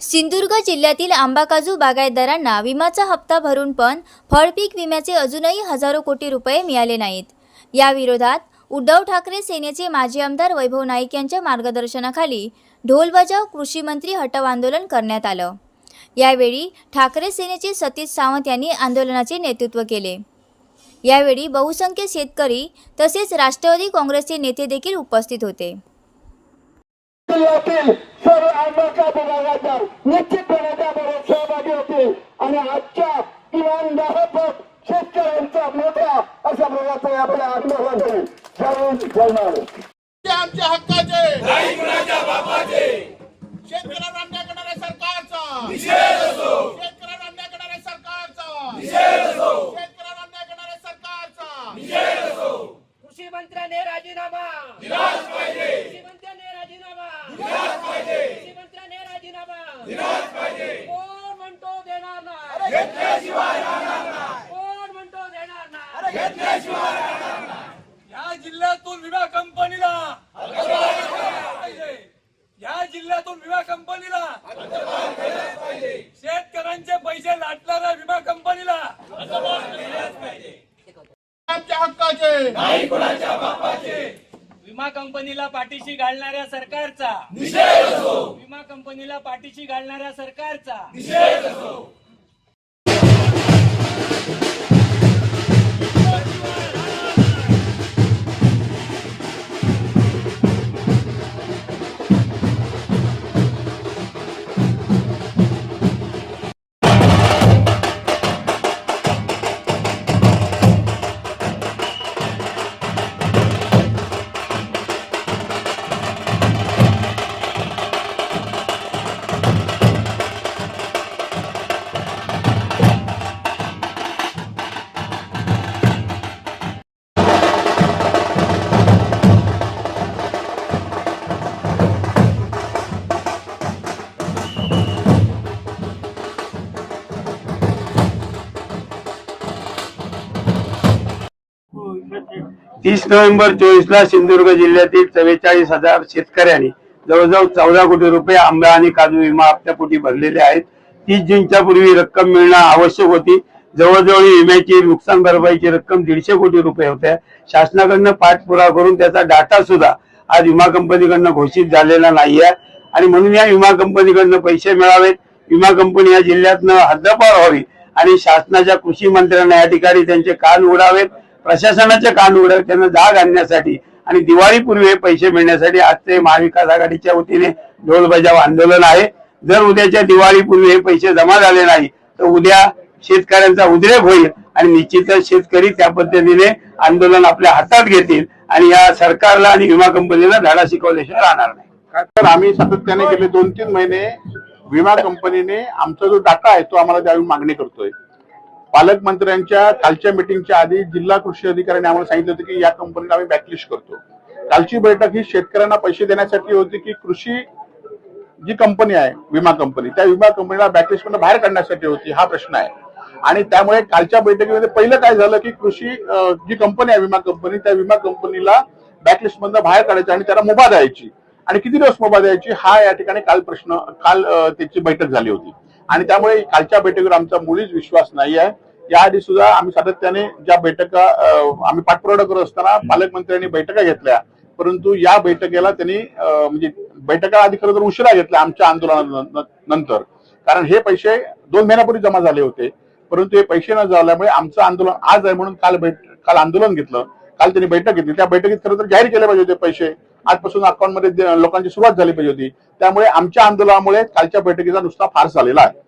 सिंधुदुर्ग जिल्ह्यातील आंबा काजू बागायतदारांना विम्याचा हप्ता भरून पण फळपीक विम्याचे अजूनही हजारो कोटी रुपये मिळाले नाहीत. या विरोधात उद्धव ठाकरे सेनेचे माजी आमदार वैभव नाईक यांच्या मार्गदर्शनाखाली ढोलबजाव कृषी मंत्री हटव आंदोलन करण्यात आलं. यावेळी ठाकरे सेनेचे सतीश सावंत यांनी आंदोलनाचे नेतृत्व केले. यावेळी बहुसंख्य शेतकरी तसेच राष्ट्रवादी काँग्रेसचे नेते देखील उपस्थित होते. जिल्ह्यातील सर्व आंबेडकर विभागाच्या निश्चितपणे त्याबरोबर सहभागी होतील आणि आजच्या किमान दहा पट शेतकऱ्यांचा मोठ्या अशा प्रकारचं आपल्या आंदोलन होईल. जरूर आमच्या हक्काचे. या जिल्ह्यातून विमा कंपनीला या जिल्ह्यातून विमा कंपनीला शेतकऱ्यांचे पैसे लाटणाऱ्या विमा कंपनीला आमच्या हक्काचे. विमा कंपनीला पाठीशी घालणाऱ्या सरकारचा. विमा कंपनीला पाठीशी घालणाऱ्या सरकारचा. What? तीस नोव्हेंबर चोवीस ला सिंधुदुर्ग जिल्ह्यातील चव्वेचाळीस हजार शेतकऱ्यांनी जवळजवळ चौदा कोटी रुपये आंबा आणि काजू विमा हप्त्यापोटी भरलेले आहेत. तीस जूनच्या पूर्वी रक्कम मिळणं आवश्यक होती. जवळजवळ विम्याची नुकसान भरपाईची रक्कम दीडशे कोटी रुपये होत्या. शासनाकडनं पाठपुरावा करून त्याचा डाटा सुद्धा आज विमा कंपनीकडनं घोषित झालेला नाहीये. आणि म्हणून या विमा कंपनीकडनं पैसे मिळावेत. विमा कंपनी या जिल्ह्यातनं हद्दपार व्हावी आणि शासनाच्या कृषी मंत्र्यांना या ठिकाणी त्यांचे कान उडावेत प्रशासनाच्या कान उडावेत त्यांना जाग आणण्यासाठी आणि दिवाळीपूर्वी हे पैसे मिळण्यासाठी आजचे महाविकास आघाडीच्या वतीने ढोल बजाव आंदोलन आहे. जर उद्याच्या दिवाळीपूर्वी हे पैसे जमा झाले नाही तर उद्या शेतकऱ्यांचा उद्रेक होईल आणि निश्चितच शेतकरी त्या पद्धतीने आंदोलन आपल्या हातात घेतील आणि या सरकारला आणि विमा कंपनीला धडा शिकवल्याशिवाय राहणार नाही. तर आम्ही सातत्याने गेले दोन तीन महिने विमा कंपनीने आमचा जो डाटा आहे तो आम्हाला द्यावी मागणी करतोय. पालकमंत्र्यांच्या कालच्या मिटिंगच्या आधी जिल्हा कृषी अधिकाऱ्यांनी आम्हाला सांगितलं होतं की या कंपनीला आम्ही बॅकलिश करतो. कालची बैठक ही शेतकऱ्यांना पैसे देण्यासाठी होती की कृषी जी कंपनी आहे विमा कंपनी त्या विमा कंपनीला बॅकलिश मधून बाहेर काढण्यासाठी होती हा प्रश्न आहे. आणि त्यामुळे कालच्या बैठकीमध्ये पहिलं काय झालं की कृषी जी कंपनी आहे विमा कंपनी त्या विमा कंपनीला बॅकलिस्ट मधनं बाहेर काढायचं आणि त्याला मुभा द्यायची. आणि किती दिवस मुभा द्यायची हा या ठिकाणी काल प्रश्न काल त्याची बैठक झाली होती. आणि त्यामुळे कालच्या बैठकीवर आमचा मुळीच विश्वास नाही आहे. याआधी सुद्धा आम्ही सातत्याने ज्या बैठका आम्ही पाठपुरावा करत असताना पालकमंत्र्यांनी बैठका घेतल्या. परंतु या बैठकीला त्यांनी म्हणजे बैठका आधी खरं तर उशिरा घेतल्या आमच्या आंदोलनानंतर. कारण हे पैसे दोन महिन्यापूर्वी जमा झाले होते. परंतु हे पैसे न झाल्यामुळे आमचं आंदोलन आज आहे म्हणून काल बैठ काल आंदोलन घेतलं. काल त्यांनी बैठक घेतली. त्या बैठकीत खरं तर जाहीर केले पाहिजे होते पैसे. आजपासून अकाउंटमध्ये दे- लोकांची सुरुवात झाली पाहिजे होती. त्यामुळे आमच्या आंदोलनामुळे कालच्या बैठकीचा नुसता फार झालेला आहे.